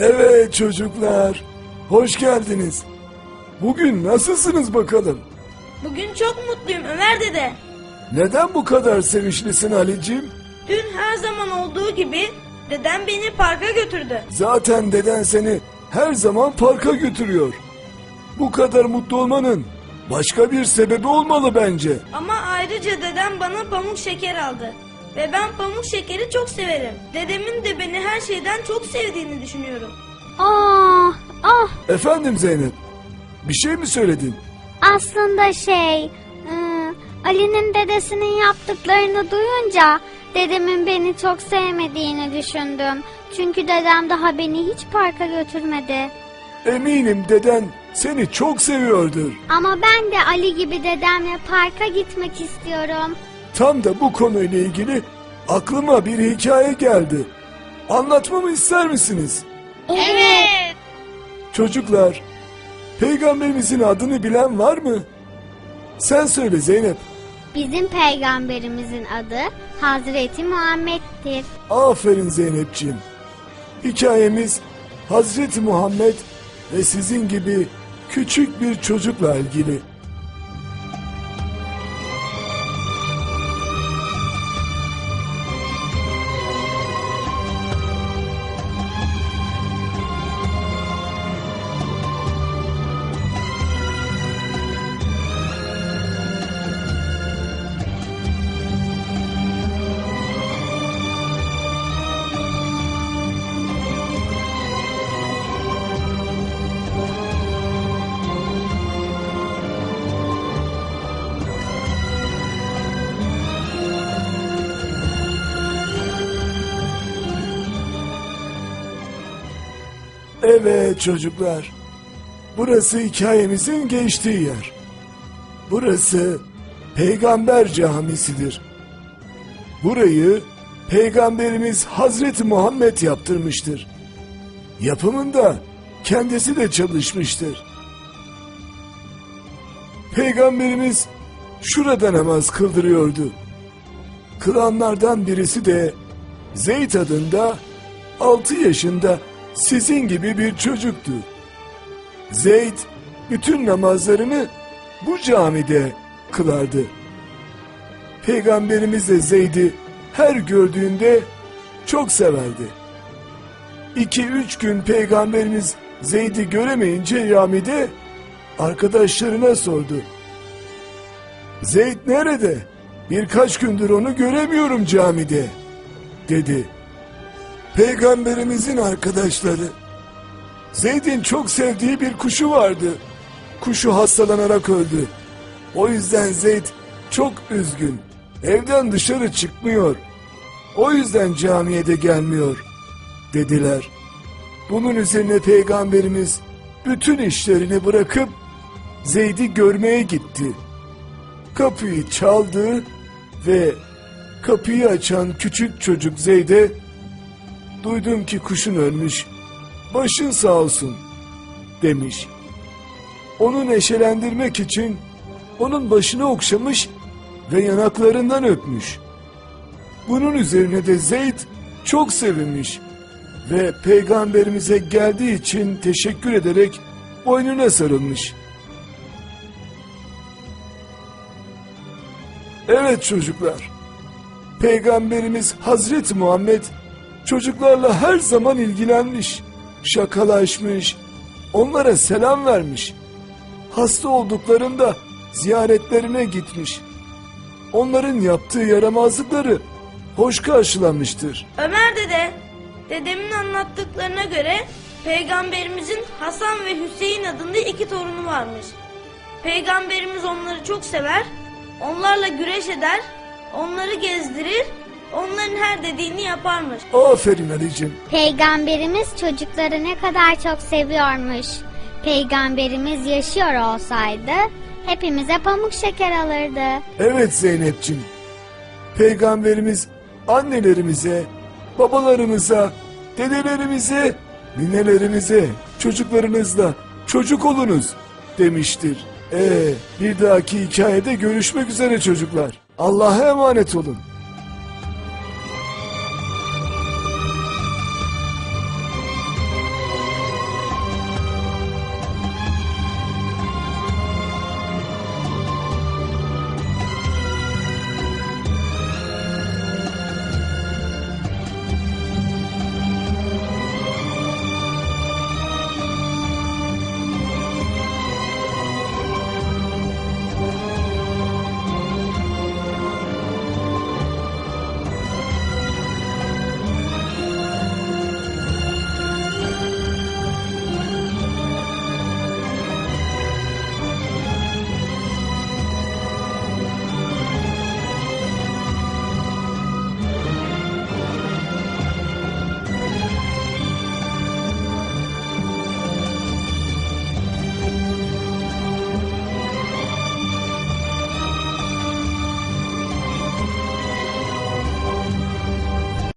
Evet çocuklar, hoş geldiniz. Bugün nasılsınız bakalım? Bugün çok mutluyum Ömer dede. Neden bu kadar sevinçlisin Ali'cim? Dün her zaman olduğu gibi dedem beni parka götürdü. Zaten deden seni her zaman parka götürüyor. Bu kadar mutlu olmanın başka bir sebebi olmalı bence. Ama ayrıca dedem bana pamuk şeker aldı. Ve ben pamuk şekeri çok severim. Dedemin de beni her şeyden çok sevdiğini düşünüyorum. Ah, ah Efendim Zeynep, bir şey mi söyledin? aslında şey ıı, Ali'nin dedesinin yaptıklarını duyunca dedemin beni çok sevmediğini düşündüm. Çünkü dedem daha beni hiç parka götürmedi. Eminim deden seni çok seviyordur. Ama ben de Ali gibi dedemle parka gitmek istiyorum. Tam da bu konuyla ilgili aklıma bir hikaye geldi. Anlatmamı ister misiniz? Evet. Çocuklar, peygamberimizin adını bilen var mı? Sen söyle Zeynep. Bizim peygamberimizin adı Hazreti Muhammed'dir. Aferin Zeynepciğim. Hikayemiz Hazreti Muhammed ve sizin gibi küçük bir çocukla ilgili. Evet çocuklar. Burası hikayemizin geçtiği yer. Burası Peygamber Camisidir. Burayı Peygamberimiz Hazreti Muhammed yaptırmıştır. Yapımında kendisi de çalışmıştır. Peygamberimiz şurada namaz kıldırıyordu. Kılanlardan birisi de Zeyd adında 6 yaşında sizin gibi bir çocuktu. Zeyd bütün namazlarını bu camide kılardı. Peygamberimiz de Zeyd'i her gördüğünde çok severdi. İki üç gün peygamberimiz Zeyd'i göremeyince camide arkadaşlarına sordu. Zeyd nerede? Birkaç gündür onu göremiyorum camide, dedi. Peygamberimizin arkadaşları. Zeyd'in çok sevdiği bir kuşu vardı. Kuşu hastalanarak öldü. O yüzden Zeyd çok üzgün. Evden dışarı çıkmıyor. O yüzden camiye de gelmiyor dediler. Bunun üzerine peygamberimiz bütün işlerini bırakıp Zeyd'i görmeye gitti. Kapıyı çaldı ve kapıyı açan küçük çocuk Zeyd'e duydum ki kuşun ölmüş. Başın sağ olsun demiş. Onu neşelendirmek için onun başını okşamış ve yanaklarından öpmüş. Bunun üzerine de Zeyd çok sevinmiş ve peygamberimize geldiği için teşekkür ederek boynuna sarılmış. Evet çocuklar. Peygamberimiz Hazreti Muhammed çocuklarla her zaman ilgilenmiş, şakalaşmış, onlara selam vermiş. Hasta olduklarında ziyaretlerine gitmiş. Onların yaptığı yaramazlıkları hoş karşılamıştır. Ömer dede, dedemin anlattıklarına göre peygamberimizin Hasan ve Hüseyin adında iki torunu varmış. Peygamberimiz onları çok sever, onlarla güreş eder, onları gezdirir, onların her dediğini yaparmış. Aferin Ali'cim. Peygamberimiz çocukları ne kadar çok seviyormuş. Peygamberimiz yaşıyor olsaydı hepimize pamuk şeker alırdı. Evet Zeynep'ciğim. Peygamberimiz annelerimize, babalarımıza, dedelerimize, ninelerimize, çocuklarınızla çocuk olunuz demiştir. Ee, bir dahaki hikayede görüşmek üzere çocuklar. Allah'a emanet olun.